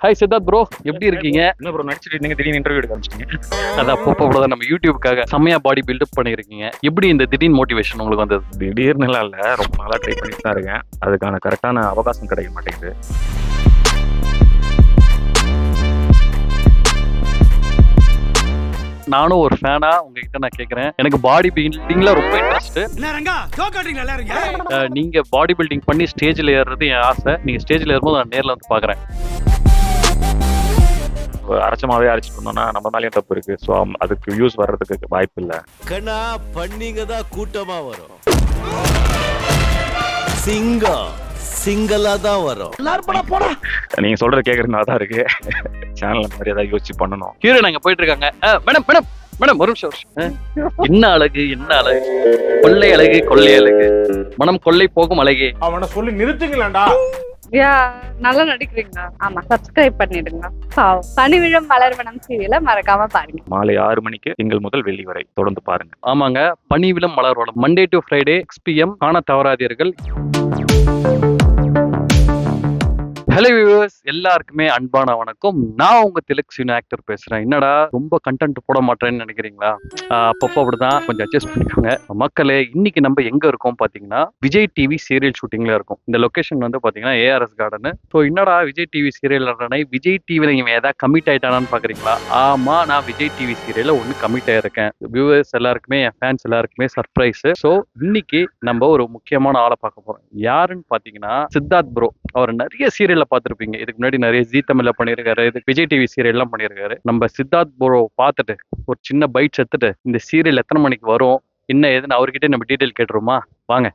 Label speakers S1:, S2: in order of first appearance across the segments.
S1: Hi Siddharth bro எப்படி இருக்கீங்க?
S2: என்ன ப்ரோ நடிச்சிட்டு இருந்தீங்க திடீர்னு இன்டர்வியூ எடுக்க ஆரம்பிச்சிட்டீங்க?
S1: அதான் அப்பப்போ கூட நம்ம யூடியூப்காக செம்மையா பாடி பில்டப் பண்ணியிருக்கீங்க எப்படி இந்த திடீர் மோட்டிவேஷன் உங்களுக்கு வந்தது?
S2: திடீர்னுலாம் இல்லை ரொம்ப நாளாக ட்ரை பண்ணிட்டு தான் இருக்கேன். அதுக்கான கரெக்டான அவகாசம் கிடைக்க மாட்டேங்குது.
S1: நானும் ஒரு ஃபேனா உங்ககிட்ட நான் கேட்கறேன் எனக்கு பாடி பில்டிங்ல ரொம்ப இன்ட்ரெஸ்ட் நீங்க பாடி பில்டிங் பண்ணி ஸ்டேஜ்ல ஏறுறது என் ஆசை. நீங்க ஸ்டேஜ்ல ஏறும்போது நான் நேர்ல வந்து பாக்குறேன்.
S2: அரைச்சமாவே அரைச்சிட்டு இருந்தோம்னா நம்ம மேலேயும் தப்பு இருக்கு. ஸோ அதுக்கு வியூஸ் வர்றதுக்கு வாய்ப்பு இல்லை.
S3: கண்ணா பண்ணீங்க தான் கூட்டமா வரும். சிங்கம் சிங்கலா தான் வரும்.
S2: நீங்க சொல்றது கேட்கறதுனால தான் இருக்கு. சேனல் மாதிரி ஏதாவது யோசிச்சு பண்ணணும்.
S1: ஹீரோயின் அங்க போயிட்டு இருக்காங்க. மேடம் மேடம் மேடம் ஒரு நிமிஷம் என்ன அழகு என்ன அழகு? கொள்ளை அழகு கொள்ளை அழகு. மனம் கொள்ளை போகும் அழகே.
S4: அவனை சொல்லி நிறுத்துங்களேன்டா.
S5: யா நல்லா நடிக்கிறீங்களா? ஆமா சப்ஸ்கிரைப் பண்ணிடுங்க. பனிவிழம் மலர்வனம் சீரியல மறக்காம பாருங்க.
S2: மாலை ஆறு மணிக்கு திங்கள் முதல் வெள்ளி வரை தொடர்ந்து பாருங்க.
S1: ஆமாங்க Panivizhum Malarvanam Monday to Friday six PM காண தவறாதீர்கள். ஹலோ வியூவர்ஸ் எல்லாருக்குமே அன்பான வணக்கம். நான் உங்க திலக் சீன ஆக்டர் பேசுறேன். என்னடா ரொம்ப கண்டென்ட் போட மாட்டேன்னு நினைக்கிறீங்களா? அப்பப்போ அப்படிதான் கொஞ்சம் அட்ஜஸ்ட் பண்ணிக்கோங்க. மக்களே இன்னைக்கு நம்ம எங்க இருக்கோம் பாத்தீங்கன்னா விஜய் டிவி சீரியல் ஷூட்டிங்ல இருக்கும். இந்த லொகேஷன் வந்து பாத்தீங்கன்னா ஏஆர்எஸ் கார்டன் ஸோ என்னடா விஜய் டிவி சீரியல் விஜய் டிவில இவன் ஏதாவது கமிட் ஆயிட்டானான்னு பாக்குறீங்களா? ஆமா நான் விஜய் டிவி சீரியல்ல ஒன்னு கமிட் ஆயிருக்கேன். வியூவர்ஸ் எல்லாருக்குமே என் ஃபேன்ஸ் எல்லாருக்குமே சர்ப்ரைஸ் ஸோ இன்னைக்கு நம்ம ஒரு முக்கியமான ஆளை பார்க்க போறோம். யாருன்னு பாத்தீங்கன்னா சித்தார்த் ப்ரோ அவர் நிறைய சீரியல்ல பார்த்திருப்பீங்க. இதுக்கு முன்னாடி நிறைய ஜீ தமிழ்ல பண்ணியிருக்காரு. இது விஜய் டிவி சீரியல்லாம் பண்ணியிருக்காரு. நம்ம சித்தார்த் ப்ரோ பார்த்துட்டு ஒரு சின்ன பைட்ஸ் எடுத்துட்டு இந்த சீரியல் எத்தனை மணிக்கு வரும்? என்ன ஏதுன்னு அவர்கிட்ட நம்ம டீட்டெயில் கேட்டுருமா வாங்க.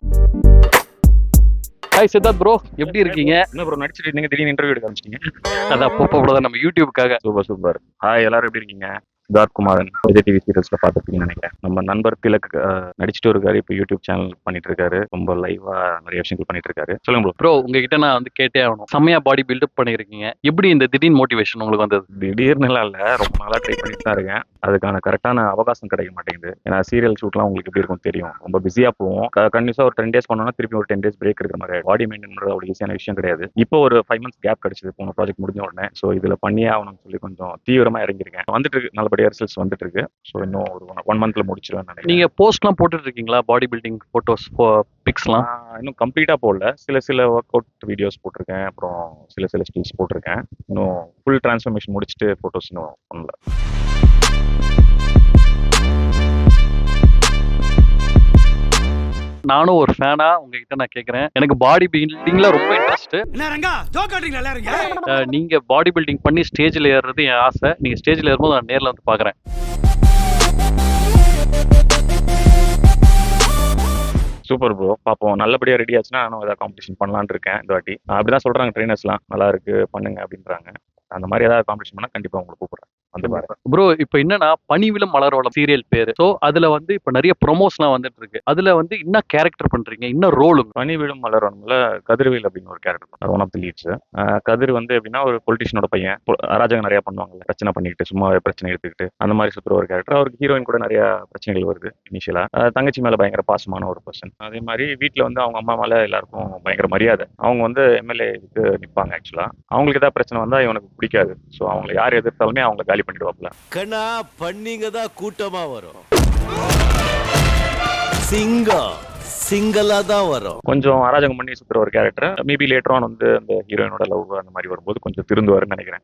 S1: ஹாய் சித்தார்த் ப்ரோ எப்படி இருக்கீங்க?
S2: என்ன ப்ரோ நடிச்சிட்டு இருந்தீங்க? திடீர்னு இன்டர்வியூ எடுக்க ஆரம்பிச்சிட்டீங்க?
S1: அதான் அப்பப்போ கூட நம்ம யூடியூப்காக
S2: சூப்பர் சூப்பர். ஹாய் எல்லாரும் எப்படி இருக்கீங்க? சித்தார்த் குமாரன் விஜய் டிவி சீரியல்ஸ்ல பார்த்துருப்பீங்கன்னு நினைக்கிறேன். நம்ம நண்பர் திலக் நடிச்சிட்டு இருக்காரு இப்போ யூடியூப் சேனல் பண்ணிட்டு இருக்காரு ரொம்ப லைவா நிறைய விஷயங்கள் பண்ணிட்டு இருக்காரு சொல்லுங்க ப்ரோ
S1: ப்ரோ உங்ககிட்ட நான் வந்து கேட்டே ஆகணும். செம்மையா பாடி பில்டப் பண்ணியிருக்கீங்க எப்படி இந்த திடீர் மோட்டிவேஷன் உங்களுக்கு வந்தது?
S2: திடீர்னுலாம் இல்லை. ரொம்ப நாளாக ட்ரை பண்ணிட்டு தான் இருக்கேன். அதுக்கான கரெக்டான அவகாசம் கிடைக்க மாட்டேங்குது. ஏன்னா சீரியல் ஷூட்லாம் உங்களுக்கு எப்படி இருக்கும் தெரியும். ரொம்ப பிஸியாக போவோம். கண்டிப்பாக ஒரு டென் டேஸ் பண்ணோம்னா திருப்பி ஒரு டென் டேஸ் பிரேக் இருக்கிற மாதிரி பாடி மெயின்டைன் பண்ணுறது அவ்வளோ ஈஸியான விஷயம் கிடையாது. இப்போ ஒரு ஃபைவ் மந்த்ஸ் கேப் கிடைச்சது. போன ப்ராஜெக்ட் முடிஞ்ச உடனே. ஸோ இதில் பண்ணியே ஆகணும்னு சொல்லி கொஞ்சம் தீவிரமாக இறங்கியிருக்கேன். வந்துட்டு இருக்கு. நல்லபடியாக ரிசல்ட்ஸ் வந்துட்டு இருக்கு ஸோ இன்னும் ஒரு ஒன் மந்த்ல முடிச்சிருவேன் நினைக்கிறேன்.
S1: நீங்க போஸ்ட்லாம் போட்டுட்டு இருக்கீங்களா பாடி பில்டிங் போட்டோஸ் பிக்ஸ்லாம்
S2: இன்னும் கம்ப்ளீட்டாக போடல. சில சில ஒர்க் அவுட் வீடியோஸ் போட்டிருக்கேன். அப்புறம் சில சில ஸ்கில்ஸ் போட்டிருக்கேன். இன்னும் ஃபுல் டிரான்ஸ்ஃபர்மேஷன் முடிச்சுட்டு ஃபோட்டோஸ் இன்னும் பண்ணல.
S1: நானும் ஒரு ஃபேனா உங்ககிட்ட நான் கேட்கறேன் எனக்கு பாடி பில்டிங்ல ரொம்ப இன்ட்ரெஸ்ட் நீங்க பாடி பில்டிங் பண்ணி ஸ்டேஜ்ல ஏறுறது என் ஆசை. நீங்க ஸ்டேஜ்ல ஏறும்போது நான் நேர்ல வந்து பாக்குறேன்.
S2: சூப்பர் ப்ரோ பார்ப்போம் நல்லபடியாக ரெடி ஆச்சுன்னா நானும் ஏதாவது காம்படிஷன் பண்ணலான்னு இருக்கேன் இந்த வாட்டி. அப்படிதான் சொல்றாங்க ட்ரைனர்ஸ்லாம் நல்லா இருக்கு பண்ணுங்க அப்படின்றாங்க. அந்த மாதிரி ஏதாவது காம்படிஷன் பண்ணால் கண்டிப்பாக உங்களை கூப்பிடுறேன்.
S1: ப்ரோ இப்போ என்னன்னா பனிவிலும் மலர்வளம் சீரியல் பேரு. ஸோ அதுல வந்து இப்போ நிறைய ப்ரொமோஸ்லாம் வந்துட்டு இருக்கு. அதுல வந்து என்ன கேரக்டர் பண்றீங்க? என்ன ரோலுங்க
S2: பனி விழும் மலர்வனம்ல கதிர்வேல் அப்படின்னு ஒரு character one of the leads Kathir வந்து எப்படின்னா ஒரு பொலிட்டிஷனோட பையன். அராஜகம் நிறைய பண்ணுவாங்கல்ல. பிரச்சனை பண்ணிக்கிட்டு சும்மா பிரச்சனை எடுத்துக்கிட்டு அந்த மாதிரி சுத்துற ஒரு கேரக்டர் அவருக்கு ஹீரோயின் கூட நிறைய பிரச்சனைகள் வருது இனிஷியலா தங்கச்சி மேல பயங்கர பாசமான ஒரு பர்சன் அதே மாதிரி வீட்ல வந்து அவங்க அம்மா மேல எல்லாருக்கும் பயங்கர மரியாதை. அவங்க வந்து எம்எல்ஏ இதுக்கு நிப்பாங்க ஆக்சுவலா அவங்களுக்கு ஏதாவது பிரச்சனை வந்தா இவனுக்கு பிடிக்காது. ஸோ அவங்களை யார் எதிர்த்தாலுமே அவங்களை காலி பண்ணிடுவாப்ல
S3: கண்ணா பண்ணீங்க தான் கூட்டமா வரும். சிங்கம். சிங்கலா தான் வரும்.
S2: கொஞ்சம் அராஜகம் பண்ணி சுத்துற ஒரு கேரக்டர் மேபி லேட்டர் ஆன் வந்து அந்த ஹீரோயினோட லவ் அந்த மாதிரி வரும்போது கொஞ்சம் திருந்துவாருன்னு நினைக்கிறேன்.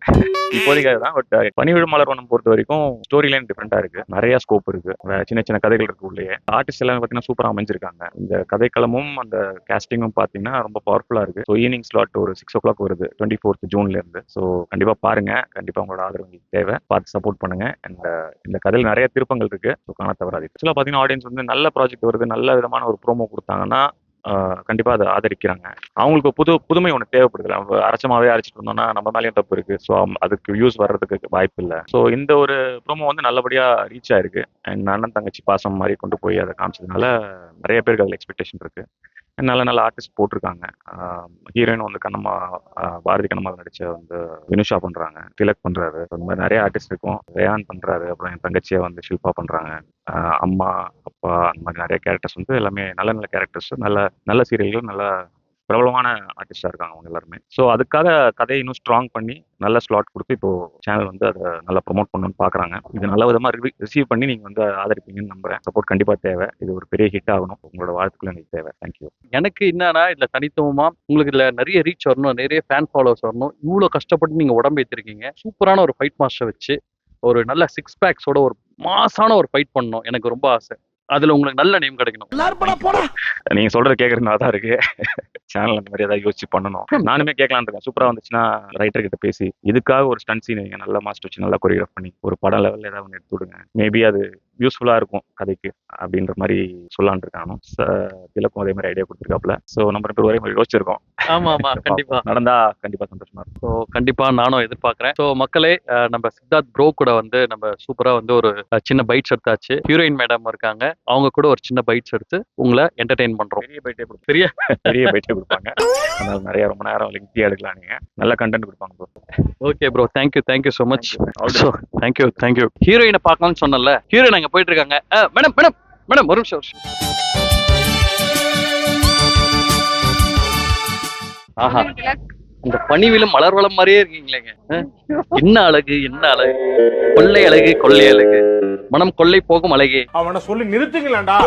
S2: இப்போதைக்கு அதுதான் பட் uh, பனிவிழு மலர்வனம் பொறுத்த வரைக்கும் ஸ்டோரி லைன் டிஃப்ரெண்டா இருக்கு. நிறைய ஸ்கோப் இருக்கு. சின்ன சின்ன கதைகள் இருக்கு உள்ளே ஆர்டிஸ்ட் எல்லாமே பார்த்தீங்கன்னா சூப்பராக அமைஞ்சிருக்காங்க. இந்த கதைக்களமும் அந்த கேஸ்டிங்கும் பார்த்தீங்கன்னா ரொம்ப பவர்ஃபுல்லா இருக்கு. ஸோ ஈவினிங் ஸ்லாட் ஒரு சிக்ஸ் ஓ கிளாக் வருது. டுவெண்ட்டி ஃபோர்த் ஜூன்ல இருந்து. ஸோ கண்டிப்பா பாருங்க. கண்டிப்பா உங்களோட ஆதரவு உங்களுக்கு தேவை. பார்த்து சப்போர்ட் பண்ணுங்க. Uh, இந்த இந்த கதையில் நிறைய திருப்பங்கள் இருக்கு. ஸோ காண தவறாது ஆக்சுவலாக பார்த்தீங்கன்னா ஆடியன்ஸ் வந்து நல்ல ப்ராஜெக்ட் வருது. நல்ல விதமான ஒரு ப்ரோமோ கொடுத்தாங்கன்னா ஆஹ் கண்டிப்பா அதை ஆதரிக்கிறாங்க. அவங்களுக்கு புது புதுமை ஒன்று தேவைப்படுது நம்ம அரைச்சமாவே அரைச்சிட்டு இருந்தோம்னா நம்ம மேலேயும் தப்பு இருக்கு. ஸோ அதுக்கு வியூஸ் வர்றதுக்கு வாய்ப்பு இல்லை. ஸோ இந்த ஒரு ப்ரோமோ வந்து நல்லபடியா ரீச் ஆயிருக்கு. அண்ட் அண்ணன் தங்கச்சி பாசம் மாதிரி கொண்டு போய் அதை காமிச்சதுனால நிறைய பேருக்கு அதில் எக்ஸ்பெக்டேஷன் இருக்கு. நல்ல நல்ல ஆர்டிஸ்ட் போட்டிருக்காங்க. ஹீரோயின் வந்து கண்ணம்மா பாரதி கண்ணம்மா நடிச்ச வந்து வினுஷா பண்றாங்க திலக் பண்றாரு. அந்த மாதிரி நிறைய ஆர்டிஸ்ட் இருக்கும். ரேயான் பண்றாரு அப்புறம் என் தங்கச்சியை வந்து ஷில்பா பண்றாங்க. அம்மா அப்பா அந்த மாதிரி நிறைய கேரக்டர்ஸ் வந்து எல்லாமே நல்ல நல்ல கேரக்டர்ஸ் நல்ல நல்ல சீரியல்கள் நல்ல பிரபலமான ஆர்டிஸ்டாக இருக்காங்க அவங்க எல்லாருமே. ஸோ அதுக்காக கதையை இன்னும் ஸ்ட்ராங் பண்ணி நல்ல ஸ்லாட் கொடுத்து இப்போ சேனல் வந்து அதை நல்லா ப்ரொமோட் பண்ணணும்னு பார்க்குறாங்க இது நல்ல விதமாக ரிசீவ் பண்ணி நீங்கள் வந்து ஆதரிப்பீங்கன்னு நம்புறேன். சப்போர்ட் கண்டிப்பாக தேவை. இது ஒரு பெரிய ஹிட் ஆகணும். உங்களோட வாழ்த்துக்கள் எனக்கு தேவை. தேங்க்யூ
S1: எனக்கு என்னன்னா இதில் தனித்துவமாக உங்களுக்கு இதில் நிறைய ரீச் வரணும் நிறைய ஃபேன் ஃபாலோவர்ஸ் வரணும். இவ்வளோ கஷ்டப்பட்டு நீங்கள் உடம்பு ஏத்திருக்கீங்க. சூப்பரான ஒரு ஃபைட் மாஸ்டர் வச்சு ஒரு நல்ல சிக்ஸ் பேக்ஸோட ஒரு மாசான ஒரு ஃபைட் பண்ணணும். எனக்கு ரொம்ப ஆசை. அதுல உங்களுக்கு நல்ல நேம் கிடைக்கணும்.
S2: நீங்கள் சொல்கிறது கேட்குறது நல்லா தான் இருக்கு. சேனல் அந்த மாதிரி ஏதாவது யோசிச்சு பண்ணணும். நானுமே கேட்கலான்னு இருக்கேன். சூப்பராக வந்துச்சுன்னா ரைட்டர் கிட்ட பேசி இதுக்காக ஒரு ஸ்டன் சீன் நல்ல மாஸ்டர் வச்சு நல்லா கொரியோகிராஃப் பண்ணி ஒரு படம் லெவலில் ஏதாவது ஒன்று எடுத்து விடுங்க. மேபி அது யூஸ்ஃபுல்லாக இருக்கும் கதைக்கு அப்படின்ற மாதிரி சொல்லான் இருக்கானும் திலக்கும் அதே மாதிரி ஐடியா கொடுத்துருக்காப்புல. ஸோ நம்ம ரெண்டு பேர் ஒரே மாதிரி யோசிச்சிருக்கோம்.
S1: ஆமா ஆமா கண்டிப்பா.
S2: நடந்தா கண்டிப்பா சந்தோஷமா இருக்கும்.
S1: ஸோ கண்டிப்பா நானும் எதிர்பார்க்கறேன். ஸோ மக்களே நம்ம சித்தார்த் ப்ரோ கூட வந்து நம்ம சூப்பரா வந்து ஒரு சின்ன பைட்ஸ் எடுத்தாச்சு. ஹீரோயின் மேடம் இருக்காங்க. அவங்க கூட ஒரு சின்ன பைட்ஸ் எடுத்து உங்களை என்டர்டெயின் பண்றோம்.
S2: பெரிய பைட்டே கொடுப்பாங்க.
S1: பெரிய?
S2: பெரிய பைட்டே கொடுப்பாங்க. அதனால நிறைய ரொம்ப நேரம் லெங்க்தியா எடுக்கலாம் நீங்க. நல்ல கண்டென்ட் கொடுப்பாங்க bro.
S1: Okay bro thank you thank you so much so thank you thank you ஹீரோயினை பார்க்கலாம்னு சொன்னல ஹீரோயின் போயிட்டு இருக்காங்க மேடம் மேடம் மேடம் ஒரு நிமிஷம். ஆஹா. இந்த பணிவிலும் மலர்வளம் மாதிரியே இருக்கீங்களேங்க என்ன அழகு என்ன அழகு? கொள்ளை அழகு கொள்ளை அழகு. மனம் கொள்ளை போகும் அழகே.
S6: அவனை சொல்லி நிறுத்துங்களேன்டா.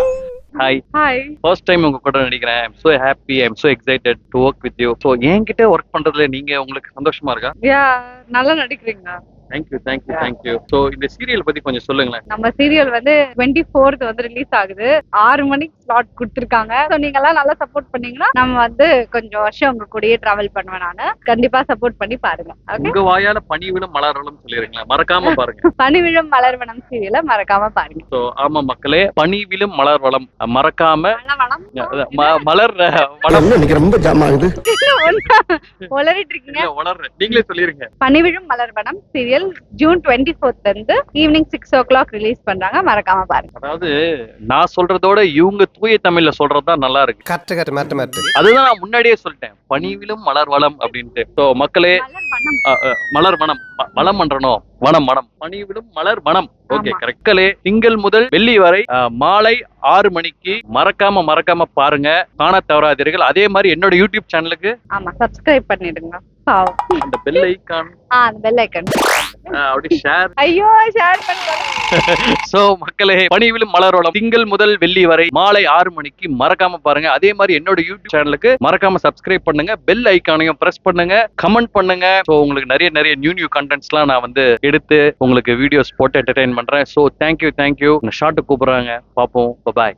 S1: ஹாய்
S5: ஹாய்
S1: ஃபர்ஸ்ட் டைம் உங்க கூட நடிக்கிறேன். I'm so happy I'm so excited to work with you so என்கிட்ட ஒர்க் பண்றதுல நீங்க உங்களுக்கு சந்தோஷமா இருக்கா?
S5: யா நல்லா நடிக்கிறீங்க
S1: thank you thank you thank you so இந்த சீரியல் பத்தி கொஞ்சம் சொல்லுங்களேன்.
S5: நம்ம சீரியல் வந்து டுவெண்ட்டி ஃபோர்த் வந்து ரிலீஸ் ஆகுது. ஆறு மணிக்கு ஸ்லாட் கொடுத்துருக்காங்க. ஸோ நீங்க எல்லாம் நல்லா சப்போர்ட் பண்ணீங்கன்னா நம்ம வந்து கொஞ்சம் வருஷம் உங்க கூடயே டிராவல் பண்ணுவேன் நானு. கண்டிப்பா சப்போர்ட் பண்ணி பாருங்க.
S1: உங்க வாயால பணிவிலும் மலர்களும் சொல்லிருங்களேன் மறக்காம பாருங்க.
S5: பனிவிழும் மலர்வனம் சீரியலை மறக்காம பாருங்க.
S1: ஸோ ஆமா மக்களே பணிவிலும் மலர் வளம் மறக்காம மலர் வளம்.
S4: ரொம்ப ஜாம் ஆகுது?
S1: நீங்களே சொல்லிருங்க.
S5: Panivizhum Malarvanam serial June twenty ஃபோர்த்ல இருந்து evening six o'clock release பண்றாங்க. மறக்காம பாருங்க.
S1: அதாவது நான் சொல்றதோட இவங்க தூய தமிழ்ல சொல்றதுதான் நல்லா இருக்கு.
S4: கரெக்ட் கரெக்ட் மாட்டு மாட்டு
S1: அதுதான் நான் முன்னாடியே சொல்லிட்டேன். பணிவிலும் மலர் வளம் அப்படின்ட்டு. ஸோ மக்களே மலர் வனம். வளம் பண்றணும் வனம் வனம். பணிவிடும் மலர் வனம். ஓகே. கரெக்டலே திங்கள் முதல் வெள்ளி வரை மாலை ஆறு மணிக்கு மறக்காம மறக்காம பாருங்க. காண தவறாதீர்கள். அதே மாதிரி என்னோட யூடியூப் சேனலுக்கு
S5: ஆமா சப்ஸ்கிரைப் பண்ணிடுங்க.
S1: அந்த பெல் ஐக்கான்
S5: ஆ அந்த பெல் ஐக்கன்
S1: அப்படி ஷேர்
S5: ஐயோ ஷேர் பண்ணுங்க
S1: சோ மக்களே பணிவிலும் மலரோളം திங்கள் முதல் வெள்ளி வரை மாலை ஆறு மணிக்கு மறக்காம பாருங்க. அதே மாதிரி என்னோட யூடியூப் சேனலுக்கு மறக்காம சப்ஸ்கிரைப் பண்ணுங்க. பெல் ஐக்கானையும் பிரஸ் பண்ணுங்க. கமெண்ட் பண்ணுங்க. ஸோ உங்களுக்கு நிறைய நிறைய நியூ நியூ கண்டென்ட்ஸ்லாம் நான் வந்து எடுத்து உங்களுக்கு வீடியோஸ் போட்டு என்டர்டைன் பண்றேன். ஸோ தேங்க்யூ தேங்க்யூ ஷார்ட்டு கூப்பிடுறாங்க. பார்ப்போம். பாய்